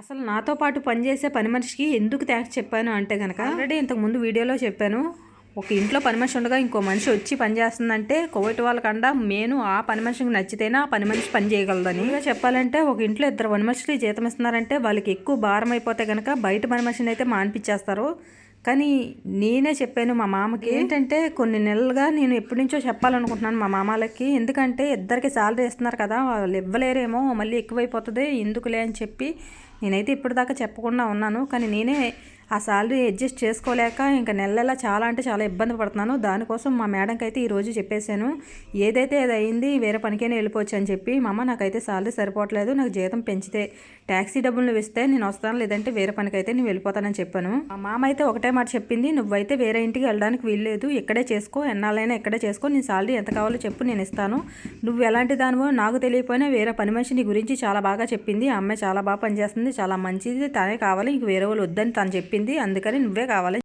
అసలు నాతో పాటు పనిచేసే పని మనిషికి ఎందుకు థ్యాంక్స్ చెప్పాను అంటే కనుక ఆల్రెడీ ఇంతకుముందు వీడియోలో చెప్పాను. ఒక ఇంట్లో పని మనిషి ఉండగా ఇంకో మనిషి వచ్చి పని చేస్తుందంటే కోవిడ్ వాళ్ళకన్నా నేను ఆ పని మనిషికి నచ్చితేనే ఆ పని మనిషి పని చేయగలదని. ఇంకా చెప్పాలంటే ఒక ఇంట్లో ఇద్దరు పని మనుషులు జీతం ఇస్తున్నారంటే వాళ్ళకి ఎక్కువ భారం అయిపోతే కనుక బయట పని మనిషిని అయితే మానిపించేస్తారు. కానీ నేనే చెప్పాను మా మామకి ఏంటంటే కొన్ని నెలలుగా నేను ఎప్పటి నుంచో చెప్పాలనుకుంటున్నాను మా మామలకి. ఎందుకంటే ఇద్దరికి శాలరీ ఇస్తున్నారు కదా వాళ్ళు ఇవ్వలేరేమో మళ్ళీ ఎక్కువైపోతుంది ఎందుకులే అని చెప్పి నేనైతే ఇప్పటిదాకా చెప్పకుండా ఉన్నాను. కానీ నేనే ఆ శాలరీ అడ్జస్ట్ చేసుకోలేక ఇంకా నెల చాలా అంటే చాలా ఇబ్బంది పడుతున్నాను. దానికోసం మా మేడంకి అయితే ఈరోజు చెప్పేశాను. ఏదైతే అది అయింది వేరే పనికైనా వెళ్ళిపోవచ్చు అని చెప్పి మా అమ్మ నాకైతే శాలరీ సరిపోవట్లేదు నాకు జీతం పెంచితే ట్యాక్సీ డబ్బులు ఇస్తే నేను వస్తాను లేదంటే వేరే పనికైతే నేను వెళ్ళిపోతానని చెప్పాను. మా మామ అయితే ఒకటే మాట చెప్పింది నువ్వైతే వేరే ఇంటికి వెళ్ళడానికి వీల్లేదు ఇక్కడే చేసుకో ఎన్నాళ్ళైనా ఇక్కడే చేసుకో నీ శాలరీ ఎంత కావాలో చెప్పు నేను ఇస్తాను. నువ్వు ఎలాంటి దానివో నాకు తెలియకపోయినా వేరే పని మనిషి నీ గురించి చాలా బాగా చెప్పింది ఆ అమ్మాయి చాలా బాగా పనిచేస్తుంది చాలా మంచిది తనే కావాలి ఇంక వేరే వాళ్ళు వద్దని తను చెప్పింది అందుకని నువ్వే కావాలి.